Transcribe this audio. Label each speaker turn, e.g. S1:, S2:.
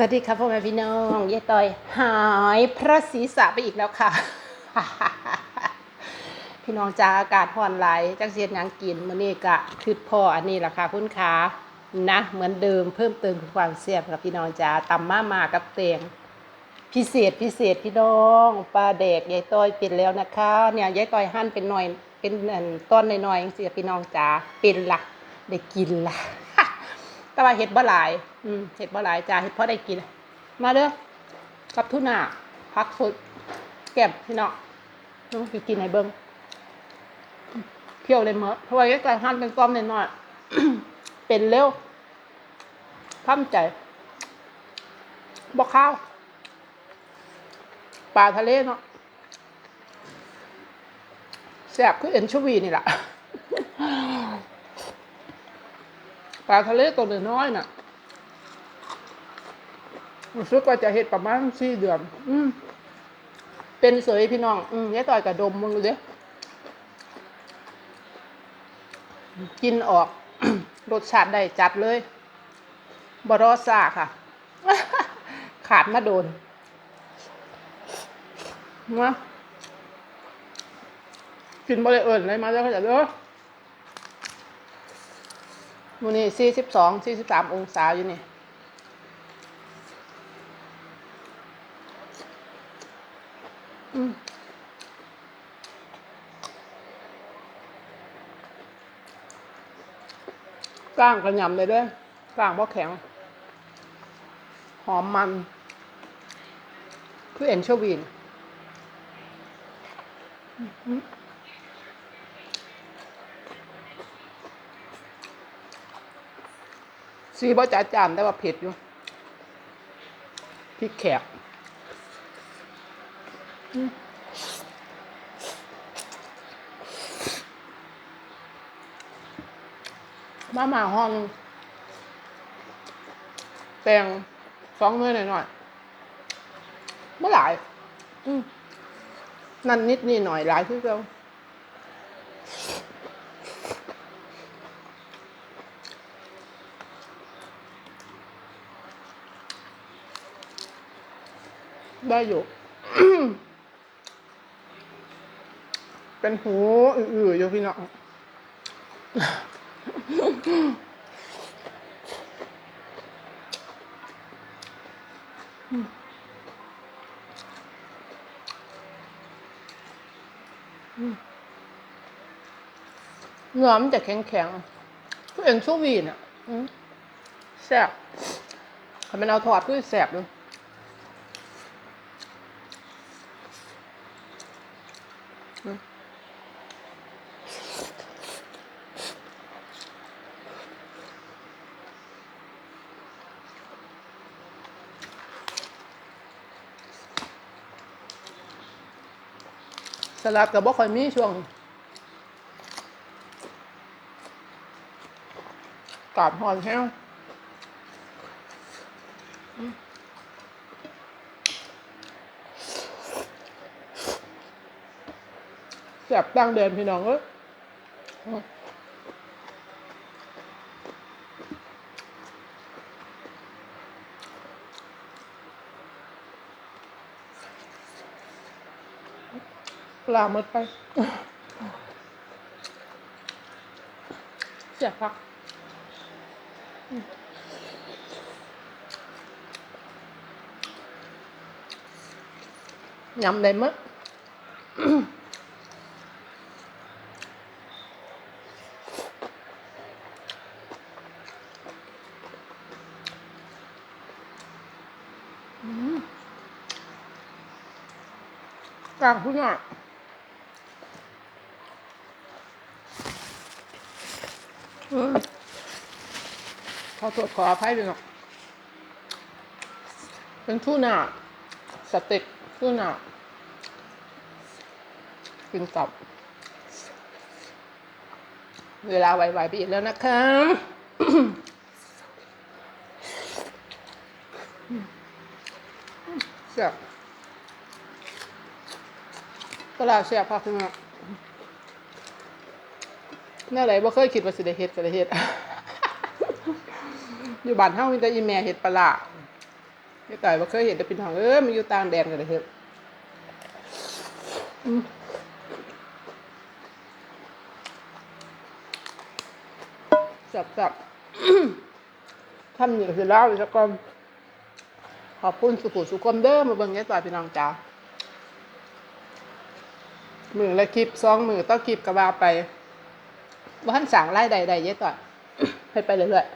S1: วัสดีครับพ่อแม่พี่น้องยายต่อยหายพระศีรษะไปอีกแล้วค่ะ พี่น้องจ้าอากาศห่อนไหลจักเสียดหยังกินมื้อนี้กะคือพ่ออันนี้ล่ะค่ะคุณขานะ เหมือนเดิมเพิ่มเติมความแซ่บกับพี่น้องจ้าตำมามากับเตียงพิเศษพิเศษพี่น้องปลาแดกยายต้อยเป็นแล้วนะคะ เนี่ยยายต้อยหั่นเป็นหน่อยเป็นอันต้นน้อยๆจังซี่พี่น้องจ๋าเป็นละได้กินละ แต่ว่าเห็ดบ่หลาย อืมเห็ดบ่หลายจ้าเห็ดพอได้กิน มาเด้อกับทุน่าพักสดแก้มพี่น้องน้องสิกินให้เบิ่งเคี่ยวเลยเมื่อเพราะว่ายายต้อยหั่นเป็นก้อมน้อยเป็นเร็วทำใจบ่ข้าวปลาทะเลเนาะแซบคือเอ็นชวีนี่แหละ ปลาทะเลตัวน้อยๆน่ะรู้สึกว่าจะเห็ดประมาณสี่เดือน อืมเป็นเสยพี่น้อง อืมยายต่อยกระดมมึงเด้กินออก รสชาติได้จัดเลยบรอซ่าค่ะ ขาดมาโดนมากินบริเอิญเลยมาแล้วก็จะเด้อ วันนี้สี่สิบสองสี่สิบสามองศาอยู่นี่กล้างกระยำเลยด้วยกล้างเพราะแข็ง หอมมัน คือเอ็นโชวีน ซีบ่จ๋าจามแต่ว่าเผ็ดอยู่พริกแขกมาหมาห้องหนึ่งแปลงสองมือหน่อยๆเมื่อหลายนั่นนิดนี่หน่อยหลายคือเก่า ได้อยู่ เป็นหูอือๆอยู่พี่น้องเนื้อมันจะแข็งๆคือเอ็นชูวีนอะแซ่บถ้ามันเอาทอดคือแซ่บเลย สลัดกับบ่ค่อยมีช่วงกาบหอนแห้งแสบตั้งเดินพี่น้องเอ้ย ปลาหมดไป เสียพักยำได้มั้ย干不干？ ขอโทษขออภัยด้วยเนาะเป็นทูน่าสเต็กทูน่ากินกับ เวลาไวๆไปอีกแล้วนะคะเสียบตลาดเสียบค่ะคุณแม่ แน่ไหนบ่เคยคิดว่าสิได้เฮ็ดก็ได้เฮ็ด อยู่บ้านเฮามีแต่อีแม่เฮ็ดปลาร้าไม่ต่อยว่เคยเห็นแต่พี่น้องเออมันอยู่ต่างแดนกันเลยเถอะอืมจับจับทำอยู่คือเล่าอีกสักก่อนขอบคุณสุขุสุขมเด้อมาเบิ่งแง่ต่อยพี่น้องจ้ามือละคลิปสองมือต้องคลิปกระบาไป ว่าท่านสั่งไล่ใดๆเยอะต่อยให้ไปเรื่อยๆ